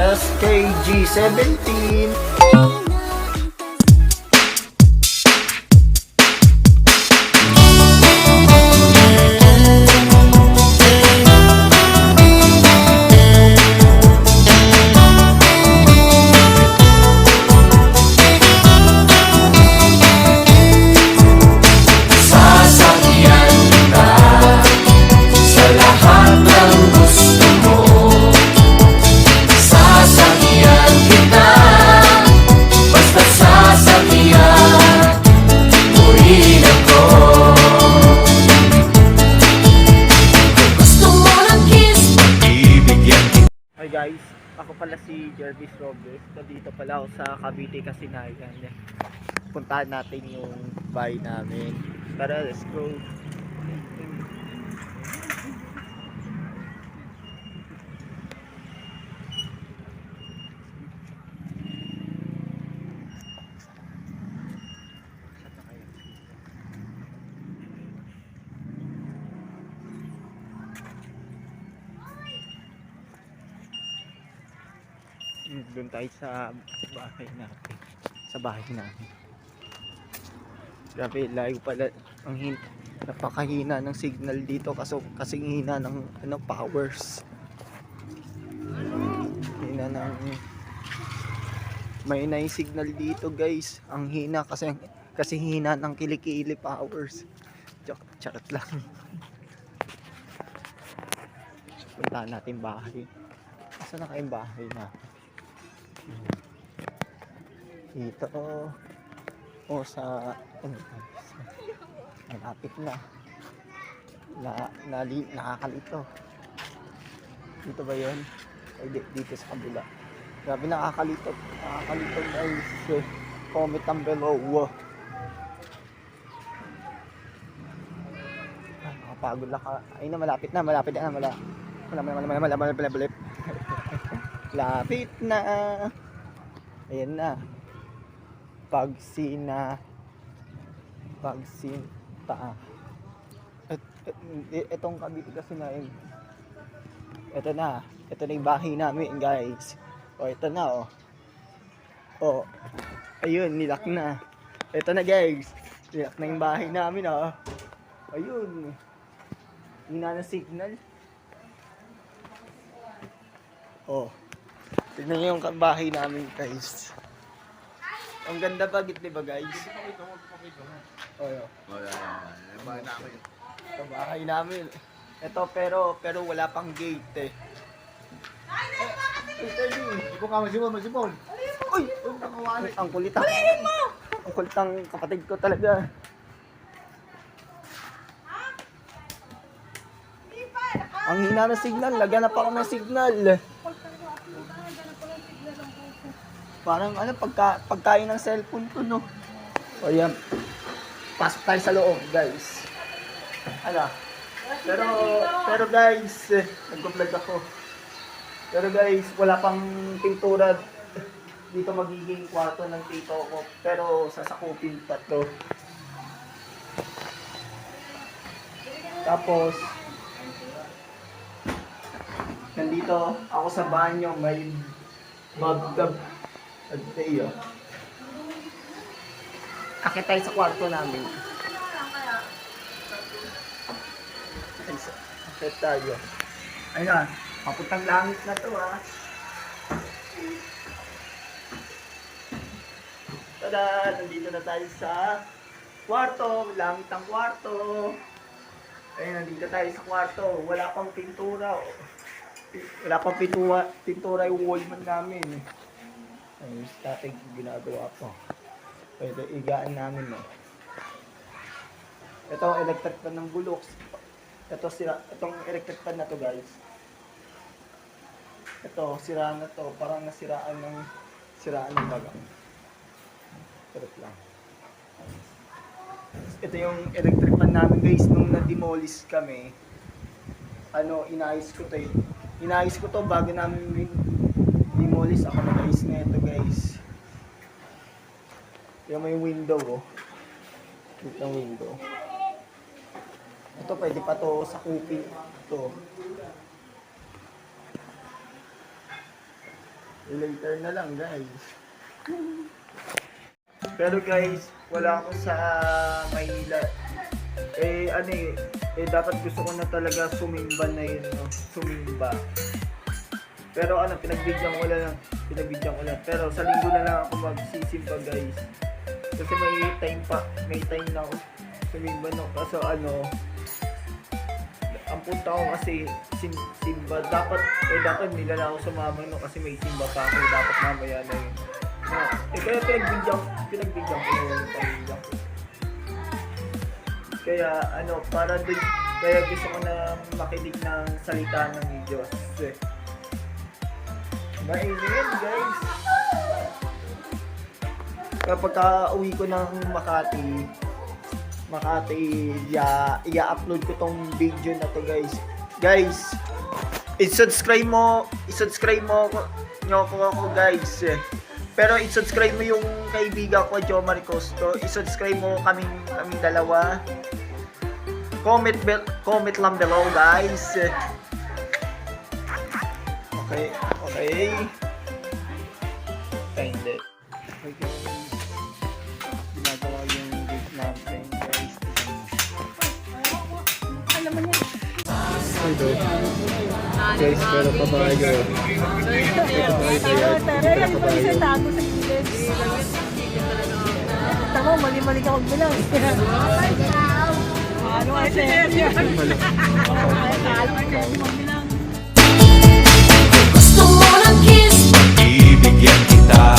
Texas KG17. Jervis Robles. Nandito pala ako sa Cavite Kasinayan. Puntahan natin yung bahay namin. Tara, let's go. Doon tayo sa bahay natin. Sa bahay namin. Grabe, layo pala. Ang hin napakahina ng signal dito kaso kasing hina ng ano powers. Hina ng may na signal dito guys. Ang hina kasi kasi hina ng kilikili powers. Joke, charot lang. Puntahan natin bahay. Asa na kayong bahay na? Dito o oh, sa malapit na. Na, nali, nakakalito. Dito ba yun? Ay, dito sa kabila. Grabe nakakalito. Nakakalito guys. Comment down below. Wow. Nakapagod na ka. Ay na, malapit na. Malapit na. Malapit na. Malapit na. Malapit na. Malapit na. Malapit na lapit na. Ayan na. Pagsina pagsinta et, et, etong kabiti kasi na yun. Eto na. Ito na yung bahay namin guys. O ito na oh oh ayun nilak na. Ito na guys. Nilak na yung bahay namin oh ayun. Hina na signal. Oh tignan niyo yung bahay namin guys ang ganda ba, git, di ba guys? Oh, yun. Ito bahay namin. Ito pero pero wala pang gate eh. Ka, masipon, masipon. Uy! Ang kulit ang, ang kulit ang kapatid ko talaga. Ang hina ng signal, lagyan na pa ako ng signal. Parang ano, pagka, pagkain ng cellphone ko, no? O yan. Pasok tayo sa loob, guys. Ano? Pero, pero guys, eh, nag-vlog ako. Pero guys, wala pang pintura dito magiging kwarto ng tito ko. Pero sasakupin pa to. Tapos, nandito ako sa banyo, may bathtub at tayo. Akit tayo sa kwarto namin. Akit tayo. Ayun na, papuntang langit na to ha. Tada! Nandito na tayo sa kwarto. Langit ang kwarto. Ayun, nandito tayo sa kwarto. Wala pang pintura. Wala pang pintura, pintura yung wallman namin. Ayun, static ginagawa ko. Pwede igaan namin no. Ito ang electric fan ng bulok. Ito sira, itong electric fan na to guys. Ito, sira na to. Parang nasiraan ng siraan ng bagang. Charot lang. Ito yung electric fan namin guys nung na-demolish kami. Ano, inayos ko to eh. Inayos ko to bago namin demolish ako nag-ayos na ito guys. Yung may window oh. Cute ng window. Ito pwede pa to sa kuping to. Later na lang guys. Pero guys, wala ako sa Maynila. Eh ano eh, eh dapat gusto ko na talaga sumimba na yun, no? Sumimba. Pero ano, pinagbigyan ko lang, pinagbigyan ko lang. Pero sa linggo na lang ako magsisimba guys. Kasi may time pa, may time na ako sumimba no. Kaso ano, ang punta ko kasi sim, simba dapat eh dapat nila na ako sumama no kasi may simba pa ako dapat mamaya na yun no, eh kaya pinagbigyan pinagbigyan ko na yung pamilya ko kaya ano para din kaya gusto ko na makinig ng salita ng Diyos eh. Mainit guys kapag uwi ko ng Makati Makati, i-upload ko tong video na to guys. Guys, i-subscribe mo, i-subscribe mo ako, nyo ako, ako guys. Pero i-subscribe mo yung kaibigan ko, Joe Maricosto. I-subscribe mo kami, kami dalawa. Comment, be- comment lang below guys. Okay, okay. Ay, hindi. Okay. Ginagawa yung gate natin guys. Guys, pero kabayo. Pero yan po isa tago sa gilid. Tama, mali-mali ka magbilang. Ano ay sir? Ano ay magbilang? Ibigyan kita